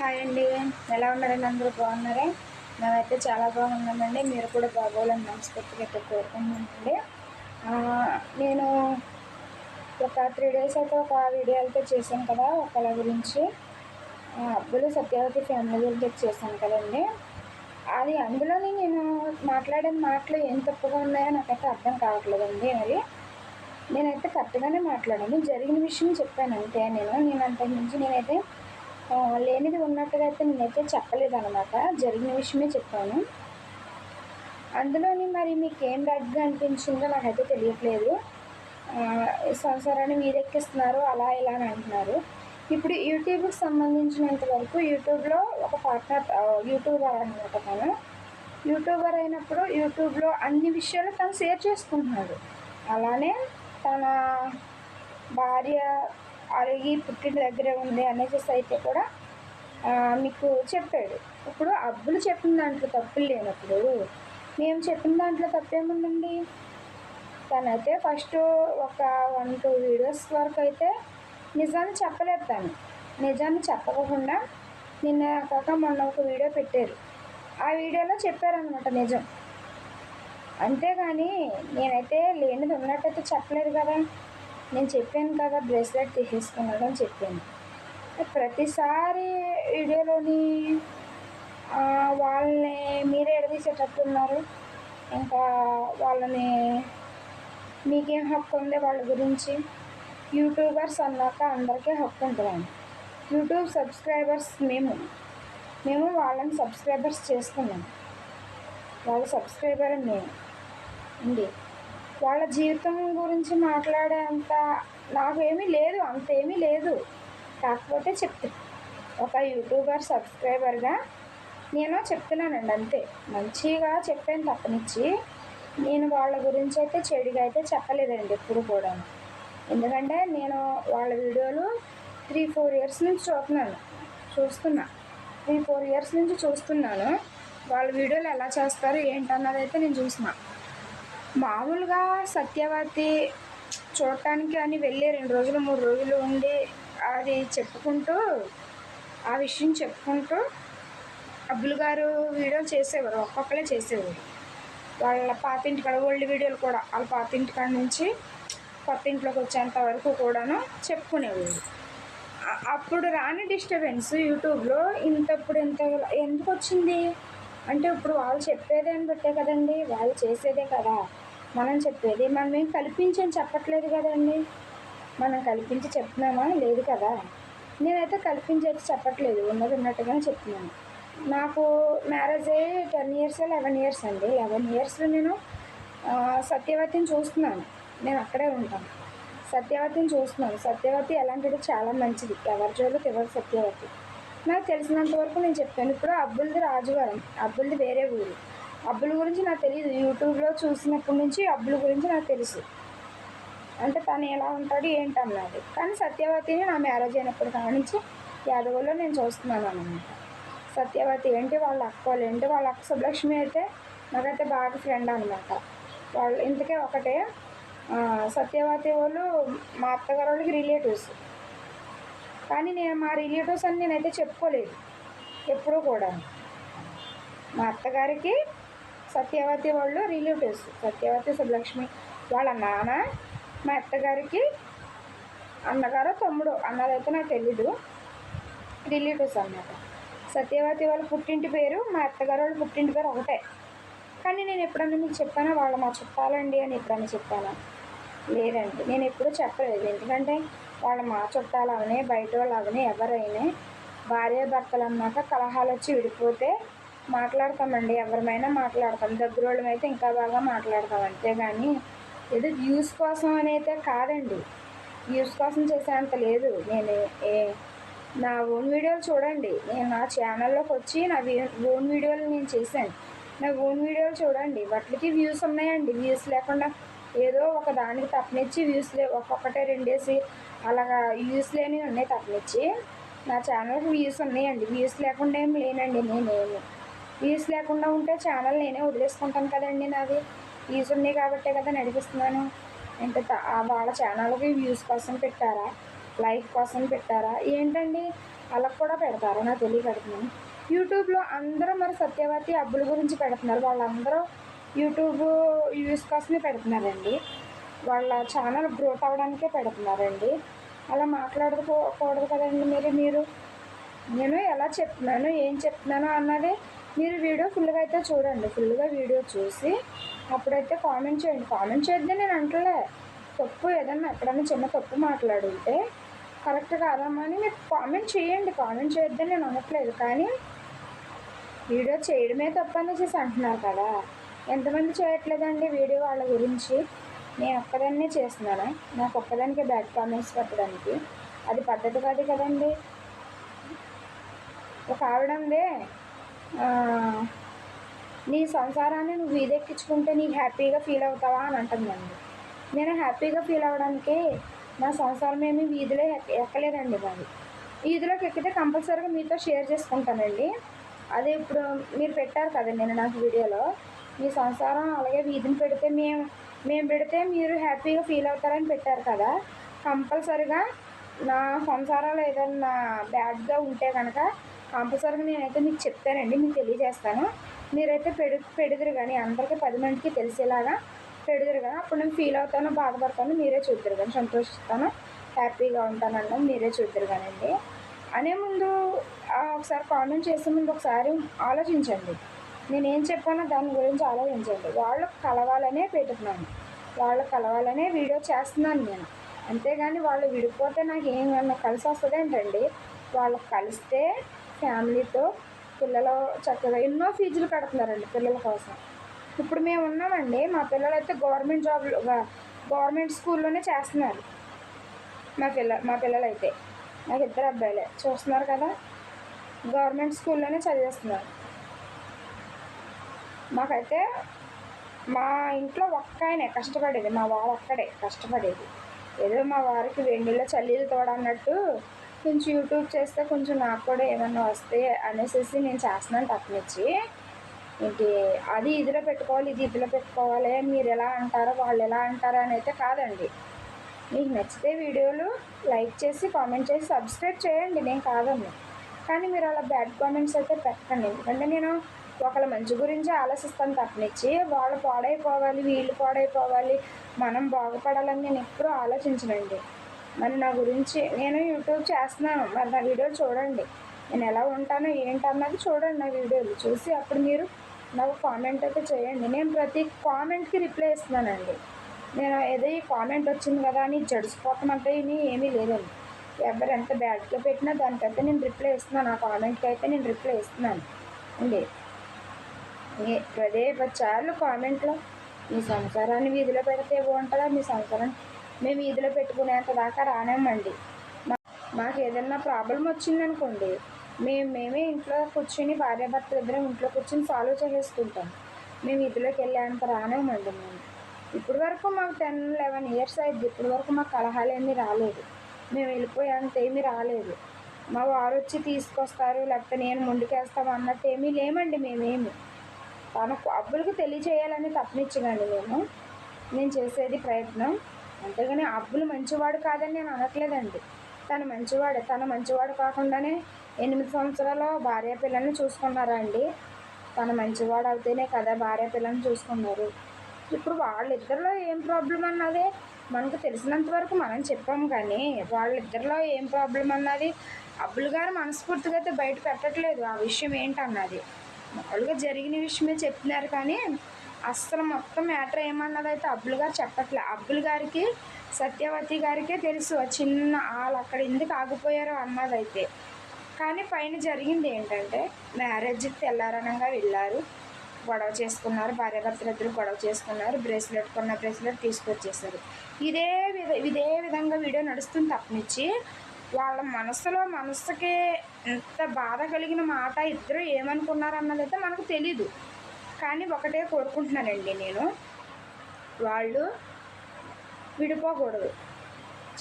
Hi అండి. ఎలా ఉన్నారండి? అందరూ బాగున్నారే? మేమైతే చాలా బాగున్నామండి. మీరు కూడా బాగోవాలని మనస్ఫూర్తిగా అయితే కోరుకుంటున్నానండి నేను ఒక త్రీ డేస్ అయితే ఒక వీడియో అయితే చేశాను కదా ఒకళ్ళ గురించి. అబ్బులు సత్యవతి ఫ్యామిలీ గురించి చేశాను కదండి. అది అందులోని నేను మాట్లాడిన మాటలు ఏం తప్పుగా ఉన్నాయో నాకైతే అర్థం కావట్లేదండి మరి. నేనైతే కరెక్ట్గానే మాట్లాడాను. జరిగిన విషయం చెప్పాను అంతే. నేను నేను అంతకుమించి నేనైతే లేనిది ఉన్నట్టుగా అయితే నేనైతే చెప్పలేదు అనమాట జరిగిన విషయమే చెప్పాను. అందులోని మరి మీకు ఏం బ్యాడ్గా అనిపించిందో నాకైతే తెలియట్లేదు. ఈ సంసారాన్ని మీరెక్కిస్తున్నారు అలా ఇలా అని అంటున్నారు. ఇప్పుడు యూట్యూబ్కి సంబంధించినంత వరకు యూట్యూబ్లో ఒక పార్ట్నర్ యూట్యూబర్ అనమాట తను. యూట్యూబర్ అయినప్పుడు యూట్యూబ్లో అన్ని విషయాలు తను షేర్ చేసుకుంటున్నాడు. అలానే తన భార్య అరిగి పుట్టిన దగ్గరే ఉంది అనేసి అయితే కూడా మీకు చెప్పాడు. ఇప్పుడు అబ్బులు చెప్పిన దాంట్లో తప్పులు లేనప్పుడు మేము చెప్పిన దాంట్లో తప్పేముందండి? తనైతే ఫస్ట్ ఒక వన్ టూ వీడియోస్ వరకు అయితే నిజాన్ని చెప్పలేదు తను. నిజాన్ని చెప్పకుండా నిన్న కాక మొన్న ఒక వీడియో పెట్టారు. ఆ వీడియోలో చెప్పారనమాట నిజం. అంతేగాని నేనైతే లేనిది ఉన్నట్టయితే చెప్పలేదు కదా. నేను చెప్పాను కదా బ్రేస్లెట్ తీసేసుకున్నాడు అని చెప్పాను. ప్రతిసారి వీడియోలోని వాళ్ళని మీరే ఎడదీసేటట్టున్నారు. ఇంకా వాళ్ళని మీకేం హక్కు ఉంది వాళ్ళ గురించి యూట్యూబర్స్ అన్నాక అందరికీ హక్కు ఉంటుందండి. యూట్యూబ్ సబ్స్క్రైబర్స్ మేము మేము వాళ్ళని సబ్స్క్రైబర్స్ చేసుకున్నాం. వాళ్ళ సబ్స్క్రైబర్ మేము అండి. వాళ్ళ జీవితం గురించి మాట్లాడేంత నాకేమీ లేదు అంతేమీ లేదు. కాకపోతే చెప్తా. ఒక యూట్యూబర్ సబ్స్క్రైబర్గా నేను చెప్తున్నానండి అంతే. మంచిగా చెప్పాను తప్పనిచ్చి. నేను వాళ్ళ గురించి అయితే చెడుగా అయితే చెప్పలేదండి ఎప్పుడు కూడా ఎందుకంటే నేను వాళ్ళ వీడియోలు త్రీ ఫోర్ ఇయర్స్ నుంచి చూస్తున్నాను. చూస్తున్నా. త్రీ ఫోర్ ఇయర్స్ నుంచి చూస్తున్నాను. వాళ్ళ వీడియోలు ఎలా చేస్తారు ఏంటన్నది అయితే నేను చూసిన మామూలుగా సత్యవతి చూడటానికి అని వెళ్ళి రెండు రోజులు మూడు రోజులు ఉండి అది చెప్పుకుంటూ ఆ విషయం చెప్పుకుంటూ అబ్బులు గారు వీడియోలు చేసేవారు ఒక్కొక్కరే చేసేవారు. వాళ్ళ పాతింటి కాడ ఓల్డ్ వీడియోలు కూడా వాళ్ళ పాతింటి కాడ నుంచి కొత్త ఇంట్లోకి వచ్చేంత వరకు కూడాను చెప్పుకునేవారు. అప్పుడు రాని డిస్టర్బెన్స్ యూట్యూబ్లో ఇంతప్పుడు ఇంత ఎందుకు వచ్చింది? అంటే ఇప్పుడు వాళ్ళు చెప్పేదేని బట్టే కదండి? వాళ్ళు చేసేదే కదా. మనం చెప్పేది మనం ఏం కల్పించని చెప్పట్లేదు కదండి. మనం కల్పించి చెప్తున్నామా? లేదు కదా. నేనైతే కల్పించి అయితే చెప్పట్లేదు ఉన్నది ఉన్నట్టుగానే చెప్తున్నాను. నాకు మ్యారేజ్ అయ్యి టెన్ ఇయర్స్ లెవెన్ ఇయర్స్ అండి. లెవెన్ ఇయర్స్లో నేను సత్యవతిని చూస్తున్నాను. నేను అక్కడే ఉంటాను. సత్యవతిని చూస్తున్నాను. సత్యవతి ఎలాంటిది చాలా మంచిది. ఎవరి జోలు తెలియదు సత్యవతి? నాకు తెలిసినంత వరకు నేను చెప్పాను. ఇప్పుడు అబ్బులది రాజువారం అబ్బులది వేరే ఊరు. అబ్బుల గురించి నాకు తెలియదు యూట్యూబ్లో చూసినప్పటి నుంచి అబ్బుల గురించి నాకు తెలుసు. అంటే తను ఎలా ఉంటాడు ఏంటన్నది. కానీ సత్యవతిని నా మ్యారేజ్ అయినప్పుడు కానించి యాదవుల్లో నేను చూస్తున్నాను అనమాట సత్యవతి ఏంటి? వాళ్ళ అక్క వాళ్ళు ఏంటి? వాళ్ళ అక్క సుబ్బలక్ష్మి అయితే నాకైతే బాగా ఫ్రెండ్ అనమాట వాళ్ళు ఇంతకే ఒకటే సత్యవతి వాళ్ళు మా అత్తగారు వాళ్ళకి రిలేటివ్స్ కానీ నేను మా రిలేటివ్స్ అని నేనైతే చెప్పుకోలేదు. ఎప్పుడూ కూడా మా అత్తగారికి సత్యవతి వాళ్ళు రిలేటివ్స్ సత్యవతి సుబ్బలక్ష్మి వాళ్ళ నాన్న మా అత్తగారికి అన్నగారు తమ్ముడు. అన్నదైతే నాకు తెలీదు. రిలేటివ్స్ అన్నమాట. సత్యవతి వాళ్ళ పుట్టింటి పేరు మా అత్తగారు వాళ్ళ పుట్టింటి పేరు ఒకటే. కానీ నేను ఎప్పుడన్నా మీకు చెప్పానా? వాళ్ళ మా చుట్టాలండి అని ఎప్పుడన్నా చెప్పానా? లేదండి. నేను ఎప్పుడూ చెప్పలేదు. ఎందుకంటే వాళ్ళ మా చుట్టాలు అవనే బయట వాళ్ళు అవనే ఎవరైనా. భార్య భర్తలు అన్నాక కలహాలు వచ్చి విడిపోతే మాట్లాడతామండి. ఎవరిమైనా మాట్లాడతాం. దగ్గర వాళ్ళమైతే ఇంకా బాగా మాట్లాడతాం. అంతేగాని ఏదో వ్యూస్ కోసం అని అయితే కాదండి. వ్యూస్ కోసం చేసేంత లేదు. నేను ఏ నా ఓన్ వీడియోలు చూడండి. నేను నా ఛానల్లోకి వచ్చి నా ఓన్ వీడియోలు నేను చేశాను. నా ఓన్ వీడియోలు చూడండి. వాటికి వ్యూస్ ఉన్నాయండి. వ్యూస్ లేకుండా ఏదో ఒక దానికి తప్పనిచ్చి వ్యూస్ లే ఒక్కొక్కటే రెండేసి అలాగా వ్యూస్ లేనివి ఉన్నాయి తప్పనిచ్చి. నా ఛానల్కి వ్యూస్ ఉన్నాయండి. వ్యూస్ లేకుండా ఏం లేనండి నేనేమి. వ్యూస్ లేకుండా ఉంటే ఛానల్ నేనే వదిలేసుకుంటాను కదండి నాది. వ్యూస్ ఉన్నాయి కాబట్టే కదా నడిపిస్తున్నాను అంటే వాళ్ళ ఛానల్కి వ్యూస్ కోసం పెట్టారా? లైక్ కోసం పెట్టారా? ఏంటండి? వాళ్ళకు కూడా పెడతారు? నాకు తెలియపెడుతున్నాను యూట్యూబ్లో అందరూ మరి సత్యవతి అబ్బుల గురించి పెడుతున్నారు. వాళ్ళందరూ యూట్యూబ్ వ్యూస్ కోసమే పెడుతున్నారండి. వాళ్ళ ఛానల్ గ్రోత్ అవ్వడానికే పెడుతున్నారండి. అలా మాట్లాడుకోకూడదు కదండి మీరు మీరు. నేను ఎలా చెప్తున్నాను? ఏం చెప్తున్నాను అన్నది మీరు వీడియో ఫుల్గా అయితే చూడండి. ఫుల్గా వీడియో చూసి అప్పుడైతే కామెంట్ చేయండి. కామెంట్ చేద్దే నేను అంటలే. తప్పు ఏదన్నా ఎక్కడన్నా చిన్న తప్పు మాట్లాడుంటే కరెక్ట్ కాదమ్మా అని మీరు కామెంట్ చేయండి. కామెంట్ చేద్దే నేను అనట్లేదు. కానీ వీడియో చేయడమే తప్పు అనేసి అంటున్నారు కదా. ఎంతమంది చేయట్లేదండి వీడియో వాళ్ళ గురించి? నేను ఒక్కదాన్నే చేస్తున్నాను? నాకు ఒక్కదానికే బ్యాడ్ కామెంట్స్ పెట్టడానికి. అది పద్ధతి కాదు కదండి. ఒక ఆవిడ నీ సంసారాన్ని నువ్వు వీధెక్కించుకుంటే నీకు హ్యాపీగా ఫీల్ అవుతావా అని అంటుందండి నేను హ్యాపీగా ఫీల్ అవ్వడానికి నా సంసారం ఏమి వీధిలో ఎక్కలేదండి మరి. వీధిలోకి ఎక్కితే కంపల్సరీగా మీతో షేర్ చేసుకుంటానండి. అదే ఇప్పుడు మీరు పెట్టారు కదండి నేను నాకు వీడియోలో. మీ సంసారం అలాగే వీధిని పెడితే మేము మేము పెడితే మీరు హ్యాపీగా ఫీల్ అవుతారని పెట్టారు కదా. కంపల్సరీగా నా సంసారాలు ఏదన్నా బ్యాడ్గా ఉంటే కనుక కంపల్సరీగా నేనైతే మీకు చెప్తానండి మీకు తెలియజేస్తాను. మీరైతే పెడు పెడుదురు కానీ అందరికీ పది మందికి తెలిసేలాగా పెడుదురు కానీ అప్పుడు నేను ఫీల్ అవుతాను బాధపడతాను మీరే చూద్దరు కానీ సంతోషిస్తాను హ్యాపీగా ఉంటానన్నా మీరే చూద్దరు కానండి అనే ముందు ఒకసారి కామెంట్ చేసే ముందు ఒకసారి ఆలోచించండి. నేను ఏం చెప్పానో దాని గురించి ఆలోచించండి. వాళ్ళు కలవాలనే పెట్టుకున్నాను వాళ్ళు కలవాలనే వీడియో చేస్తున్నాను నేను. అంతేగాని వాళ్ళు విడిపోతే నాకు ఏమన్నా కలిసి వస్తుంది ఏంటండి వాళ్ళు కలిస్తే ఫ్యామిలీతో పిల్లలు చక్కగా ఎన్నో ఫీజులు కడుతున్నారండి పిల్లల కోసం. ఇప్పుడు మేము ఉన్నామండి మా పిల్లలు అయితే గవర్నమెంట్ జాబ్లో గవర్నమెంట్ స్కూల్లోనే చేస్తున్నారు. మా పిల్ల మా పిల్లలు అయితే నాకు ఇద్దరు అబ్బాయిలే. చూస్తున్నారు కదా గవర్నమెంట్ స్కూల్లోనే చదివేస్తున్నారు. మాకైతే మా ఇంట్లో ఒక్క ఆయనే కష్టపడేది. మా వారు ఒక్కడే కష్టపడేది. ఏదో మా వారికి వెండిలో చల్లీలు తోడ అన్నట్టు కొంచెం యూట్యూబ్ చేస్తే కొంచెం నాకు కూడా ఏమన్నా వస్తాయి అనేసి నేను చేస్తున్నాను తప్పనిచ్చి ఏంటి అది ఇదిలో పెట్టుకోవాలి ఇది ఇదిలో పెట్టుకోవాలి మీరు ఎలా అంటారో వాళ్ళు ఎలా అంటారో అని అయితే కాదండి. మీకు నచ్చితే వీడియోలు లైక్ చేసి కామెంట్ చేసి సబ్స్క్రైబ్ చేయండి. నేను కాదండి కానీ మీరు అలా బ్యాడ్ కామెంట్స్ అయితే పెట్టండి ఎందుకంటే నేను ఒకళ్ళ మంచి గురించి ఆలోచిస్తాను తప్పనిచ్చి వాళ్ళు పాడైపోవాలి వీళ్ళు పాడైపోవాలి. మనం బాగుపడాలని నేను ఎప్పుడూ ఆలోచించనండి. మరి నా గురించి నేను యూట్యూబ్ చేస్తున్నాను. మరి నా వీడియో చూడండి. నేను ఎలా ఉంటానో ఏంటన్నది చూడండి నా వీడియోలు. చూసి అప్పుడు మీరు నాకు కామెంట్ అయితే చేయండి. నేను ప్రతి కామెంట్కి రిప్లై ఇస్తున్నానండి. నేను ఏదో ఈ కామెంట్ వచ్చింది కదా అని జడిసిపోతామంటే ఏమీ లేదండి. ఎవరు ఎంత బ్యాడ్గా పెట్టినా దానికైతే నేను రిప్లై ఇస్తున్నాను. ఆ కామెంట్కి అయితే నేను రిప్లై ఇస్తున్నాను. అండి. ఏ- పదే పది సార్లు కామెంట్లో మీ సంసారాన్ని వీధిలో పెడితే బాగుంటుందా? మీ సంసారాన్ని మేము వీధిలో పెట్టుకునేంత దాకా రానేమండి మా- మాకు ఏదైనా ప్రాబ్లం వచ్చిందనుకోండి మేము మేమే ఇంట్లో కూర్చొని భార్యాభర్తలు ఇద్దరం ఇంట్లో కూర్చొని సాల్వ్ చేసేసుకుంటాం. మేము వీధిలోకి వెళ్ళేంత రానేమండి మేము. ఇప్పటి వరకు మాకు టెన్ లెవెన్ ఇయర్స్ అయింది. ఇప్పటి వరకు మాకు కలహాలు ఏమీ రాలేదు. మేము వెళ్ళిపోయేంత ఏమీ రాలేదు. మా వారు వచ్చి తీసుకొస్తారు లేకపోతే నేను ముందుకేస్తాం అన్నట్టు ఏమీ లేమండి మేమేమి. తనకు అబ్బులకు తెలియచేయాలని తప్పనిచ్చగండి మేము. నేను చేసేది ప్రయత్నం. అంతేగాని అబ్బులు మంచివాడు కాదని నేను అనట్లేదండి. తను మంచివాడు తను మంచివాడు కాకుండానే ఎనిమిది సంవత్సరాలు భార్య పిల్లల్ని చూసుకున్నారా అండి? తను మంచివాడు అవుతేనే కదా భార్య పిల్లల్ని చూసుకున్నారు. ఇప్పుడు వాళ్ళిద్దరిలో ఏం ప్రాబ్లం అన్నది మనకు తెలిసినంత వరకు మనం చెప్పాం కానీ వాళ్ళిద్దరిలో ఏం ప్రాబ్లం అన్నది అబ్బులు గారు మనస్ఫూర్తిగా అయితే బయట పెట్టట్లేదు. ఆ విషయం ఏంటన్నది? మామూలుగా జరిగిన విషయమే చెప్తున్నారు కానీ అస్సలు మొత్తం మ్యాటర్ ఏమన్నది అయితే అబ్బులు గారు చెప్పట్లే. అబ్బులు గారికి సత్యవతి గారికే తెలుసు ఆ చిన్న వాళ్ళు అక్కడ ఎందుకు ఆగిపోయారో అన్నదైతే. కానీ పైన జరిగింది ఏంటంటే మ్యారేజ్ తెల్లారనంగా వెళ్ళారు. గొడవ చేసుకున్నారు భార్యాభర్తలు ఇద్దరు గొడవ చేసుకున్నారు బ్రేస్లెట్ కొన్న బ్రేస్లెట్ తీసుకొచ్చేసారు. ఇదే విధ ఇదే విధంగా వీడియో నడుస్తుంది తప్పనిచ్చి వాళ్ళ మనసులో మనసుకి ఎంత బాధ కలిగిన మాట ఇద్దరు ఏమనుకున్నారు అయితే మనకు తెలీదు. కానీ ఒకటే కోరుకుంటున్నానండి నేను. వాళ్ళు విడిపోకూడదు.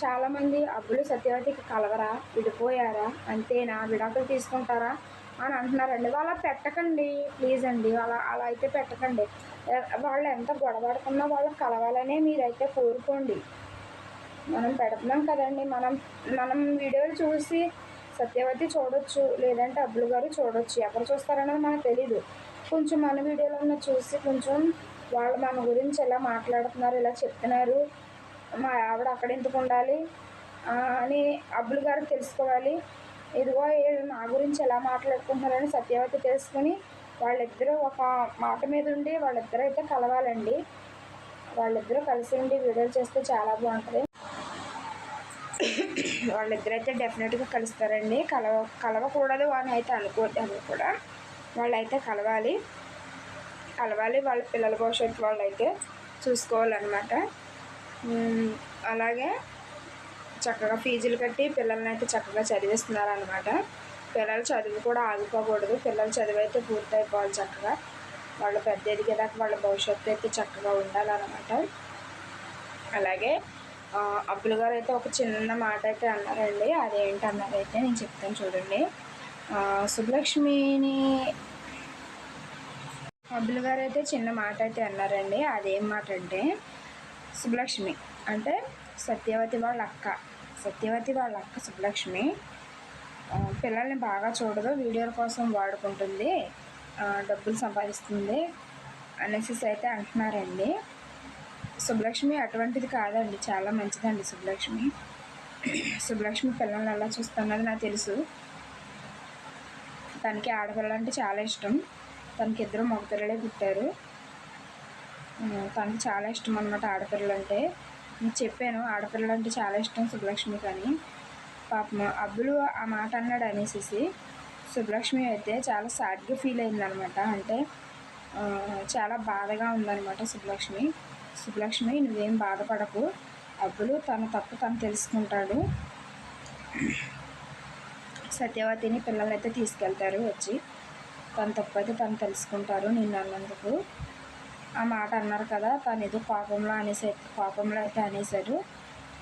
చాలామంది అబ్బులు సత్యవతికి కలవరా విడిపోయారా అంతేనా విడాకులు తీసుకుంటారా అని అంటున్నారండి. వాళ్ళ పెట్టకండి ప్లీజ్ అండి. అలా అలా అయితే పెట్టకండి. వాళ్ళు ఎంత గొడవడుకున్నా వాళ్ళు కలవాలనే మీరైతే కోరుకోండి. మనం పెడుతున్నాం కదండి. మనం మనం వీడియోలు చూసి సత్యవతి చూడొచ్చు లేదంటే అబ్బులు గారు చూడొచ్చు. ఎవరు చూస్తారనేది మనకు తెలీదు. కొంచెం మన వీడియోలో చూసి కొంచెం వాళ్ళు మన గురించి ఎలా మాట్లాడుతున్నారు ఇలా చెప్తున్నారు మా ఆవిడ అక్కడ ఎందుకు ఉండాలి అని అబ్బులు గారు తెలుసుకోవాలి. ఇదిగో నా గురించి ఎలా మాట్లాడుకుంటున్నారని సత్యవతి తెలుసుకుని వాళ్ళిద్దరూ ఒక మాట మీద ఉండి వాళ్ళిద్దరూ అయితే కలవాలండి. వాళ్ళిద్దరూ కలిసి ఉండి వీడియోలు చేస్తే చాలా బాగుంటుంది. వాళ్ళిద్దరైతే డెఫినెట్గా కలుస్తారండి. కలవ కలవకూడదు అని అయితే అనుకోవద్దు కూడా. వాళ్ళైతే కలవాలి. కలవాలి వాళ్ళ పిల్లల భవిష్యత్తు వాళ్ళైతే చూసుకోవాలన్నమాట. అలాగే చక్కగా ఫీజులు కట్టి పిల్లల్ని అయితే చక్కగా చదివిస్తున్నారు అనమాట పిల్లల చదువు కూడా ఆగిపోకూడదు. పిల్లల చదువు అయితే పూర్తయిపోవాలి చక్కగా. వాళ్ళు పెద్ద ఎదిగేదాకా వాళ్ళ భవిష్యత్తు అయితే చక్కగా ఉండాలన్నమాట. అలాగే ఆ, అబ్బులు గారు అయితే ఒక చిన్న మాట అయితే అన్నారండి. అదేంటి అన్నారైతే నేను చెప్తాను చూడండి. సుబ్బలక్ష్మిని అబ్బులు గారు అయితే చిన్న మాట అయితే అన్నారండి. అదేం మాట అంటే సుబ్బలక్ష్మి అంటే సత్యవతి వాళ్ళ అక్క సత్యవతి వాళ్ళ అక్క సుబ్బలక్ష్మి పిల్లల్ని బాగా చూడదు వీడియోల కోసం వాడుకుంటుంది డబ్బులు సంపాదిస్తుంది అనేసి అయితే అంటున్నారండి. సుబ్బలక్ష్మి అటువంటిది కాదండి చాలా మంచిదండి సుబ్బలక్ష్మి. సుబ్బలక్ష్మి పిల్లల్ని ఎలా చూస్తున్నది నాకు తెలుసు. తనకి ఆడపిల్లలు అంటే చాలా ఇష్టం. తనకి ఇద్దరు మగపిల్లలే పుట్టారు. తనకి చాలా ఇష్టం అనమాట ఆడపిల్లలు అంటే. నేను చెప్పాను ఆడపిల్లలు అంటే చాలా ఇష్టం సుబ్బలక్ష్మి కానీ. పాపం అబ్బులు ఆ మాట అన్నాడు అనేసి సుబ్బలక్ష్మి అయితే చాలా సాడ్గా ఫీల్ అయిందనమాట అంటే చాలా బాధగా ఉందనమాట సుబ్బలక్ష్మి. సుబ్బలక్ష్మి నువ్వేం బాధపడకు. అబ్బులు తన తప్పు తను తెలుసుకుంటాడు. సత్యవతిని పిల్లలైతే తీసుకెళ్తారు వచ్చి. తన తప్పు అయితే తను తెలుసుకుంటారు నిన్ను అన్నందుకు. ఆ మాట అన్నారు కదా తను ఏదో కోపంలో అనేసి కోపంలో అయితే అనేసారు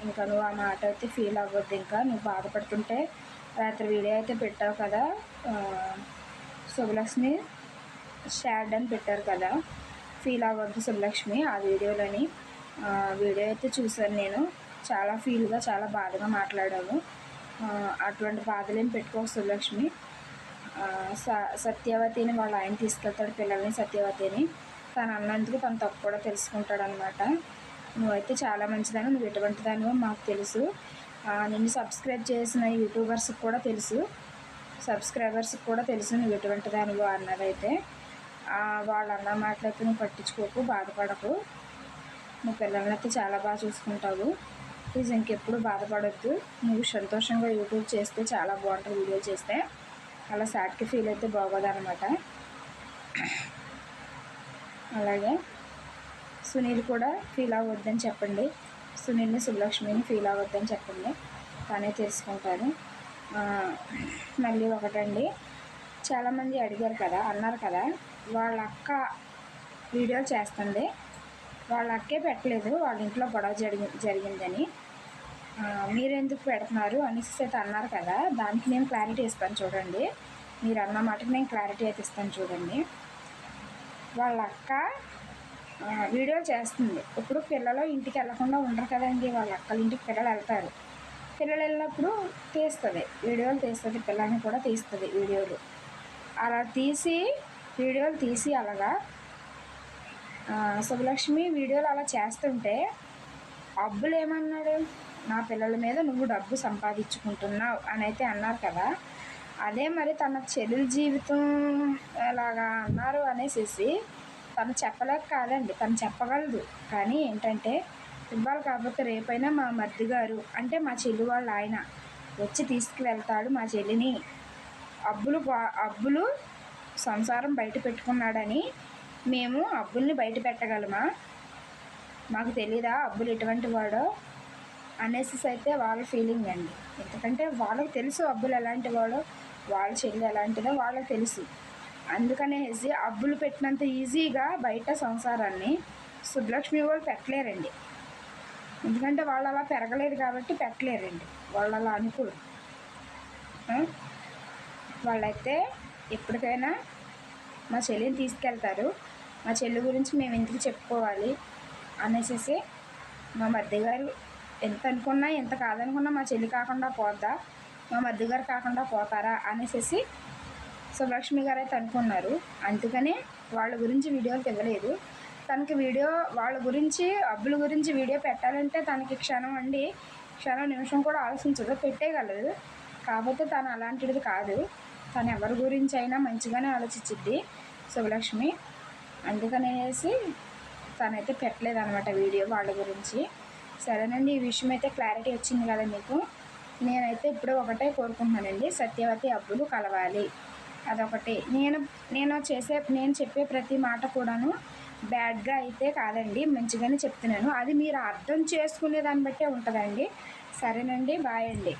ఇంకా నువ్వు ఆ మాట అయితే ఫీల్ అవ్వద్దు ఇంకా నువ్వు బాధపడుతుంటే రాత్రి వీడియో అయితే పెట్టావు కదా శుభలక్ష్మి షాడ్ అని పెట్టారు కదా. ఫీల్ అవ్వద్దు శుభలక్ష్మి ఆ వీడియోలోని. వీడియో అయితే చూశాను నేను. చాలా ఫీల్గా చాలా బాధగా మాట్లాడాను అటువంటి బాధలేం పెట్టుకోకు సులక్ష్మి. స సత్యవతిని వాళ్ళ ఆయన తీసుకెళ్తాడు పిల్లల్ని సత్యవతిని. తను అన్నందుకు తను తప్పు కూడా తెలుసుకుంటాడు అనమాట నువ్వైతే చాలా మంచిదని నువ్వు ఎటువంటి దానివో మాకు తెలుసు. నిన్ను సబ్స్క్రైబ్ చేసిన యూట్యూబర్స్కి కూడా తెలుసు. సబ్స్క్రైబర్స్కి కూడా తెలుసు నువ్వు ఎటువంటి దానివో అన్నదైతే. ఆ, వాళ్ళు అన్న మాటలైతే నువ్వు పట్టించుకోకు బాధపడకు. నువ్వు పిల్లల్ని అయితే చాలా బాగా చూసుకుంటావు. ప్లీజ్ ఇంకెప్పుడు బాధపడొద్దు. నువ్వు సంతోషంగా యూట్యూబ్ చేస్తే చాలా బాగుంటుంది వీడియో చేస్తే. అలా సాడ్కి ఫీల్ అయితే బాగోదన్నమాట అలాగే సునీల్ కూడా ఫీల్ అవ్వద్దని చెప్పండి. సునీల్ని సుబ్బలక్ష్మిని ఫీల్ అవ్వద్దని చెప్పండి. తానే తెలుసుకుంటారు మళ్ళీ ఒకటండి. చాలామంది అడిగారు కదా అన్నారు కదా. వాళ్ళ అక్క వీడియో చేస్తుంది. వాళ్ళ అక్కే పెట్టలేదు. వాళ్ళ ఇంట్లో గొడవ జరిగి జరిగిందని. మీరెందుకు పెడుతున్నారు? అనేసి అయితే అన్నారు కదా. దానికి నేను క్లారిటీ ఇస్తాను చూడండి. మీరు అన్న మాటకి నేను క్లారిటీ అయితే ఇస్తాను చూడండి. వాళ్ళ అక్క వీడియో చేస్తుంది. ఇప్పుడు పిల్లలు ఇంటికి వెళ్ళకుండా ఉండరు కదండి. వాళ్ళ అక్కల ఇంటికి పిల్లలు వెళ్తారు. పిల్లలు వెళ్ళినప్పుడు తీస్తుంది. వీడియోలు తీస్తుంది. పిల్లల్ని కూడా తీస్తుంది వీడియోలు. అలా తీసి వీడియోలు తీసి అలాగా శుభలక్ష్మి వీడియోలు అలా చేస్తుంటే అబ్బులు ఏమన్నాడు? నా పిల్లల మీద నువ్వు డబ్బు సంపాదించుకుంటున్నావు అని అయితే అన్నారు కదా. అదే మరి తన చెల్లెల జీవితం ఎలాగా అన్నారు అనేసి తను చెప్పలేక కాదండి తను చెప్పగలదు. కానీ ఏంటంటే ఇవ్వాలి కాకపోతే రేపైనా మా మర్ది గారు అంటే మా చెల్లి వాళ్ళ ఆయన వచ్చి తీసుకువెళ్తాడు మా చెల్లిని. అబ్బులు అబ్బులు సంసారం బయట పెట్టుకున్నాడని మేము అబ్బుల్ని బయట పెట్టగలమా? మాకు తెలీదా అబ్బులు ఎటువంటి వాడో? అనేసి అయితే వాళ్ళ ఫీలింగ్ అండి. ఎందుకంటే వాళ్ళకి తెలుసు అబ్బులు ఎలాంటి వాడో వాళ్ళ చెల్లి ఎలాంటిదో వాళ్ళకి తెలుసు. అందుకనేసి అబ్బులు పెట్టినంత ఈజీగా బయట సంసారాన్ని సుబ్బలక్ష్మి వాళ్ళు పెట్టలేరండి. ఎందుకంటే వాళ్ళు అలా పెరగలేదు కాబట్టి పెట్టలేరండి. వాళ్ళు అలా అనుకోరు. వాళ్ళైతే ఎప్పటికైనా మా చెల్లిని తీసుకెళ్తారు. మా చెల్లి గురించి మేము ఎందుకు చెప్పుకోవాలి అనేసి మా మధ్య గారు ఎంత అనుకున్నా ఎంత కాదనుకున్నా మా చెల్లి కాకుండా పోద్దా మా మధ్య గారు కాకుండా పోతారా అనేసి సుభలక్ష్మి గారు అయితే అనుకున్నారు. అందుకనే వాళ్ళ గురించి వీడియోలకు ఇవ్వలేదు. తనకి వీడియో వాళ్ళ గురించి అబ్బుల గురించి వీడియో పెట్టాలంటే తనకి క్షణం అండి. క్షణం నిమిషం కూడా ఆలోచించదు పెట్టేయగలదు. కాకపోతే తను అలాంటిది కాదు. తను ఎవరి గురించి అయినా మంచిగానే ఆలోచించిద్ది శుభలక్ష్మి అందుకనేసి తనైతే పెట్టలేదు అనమాట వీడియో వాళ్ళ గురించి. సరేనండి ఈ విషయం అయితే క్లారిటీ వచ్చింది కదా మీకు. నేనైతే ఇప్పుడు ఒకటే కోరుకుంటున్నానండి సత్యవతి అబ్బులు కలవాలి. అదొకటి. నేను నేను చేసే నేను చెప్పే ప్రతి మాట కూడాను బ్యాడ్గా అయితే కాదండి మంచిగానే చెప్తున్నాను. అది మీరు అర్థం చేసుకునే దాన్ని బట్టే ఉంటుందండి. సరేనండి బాయ్ అండి.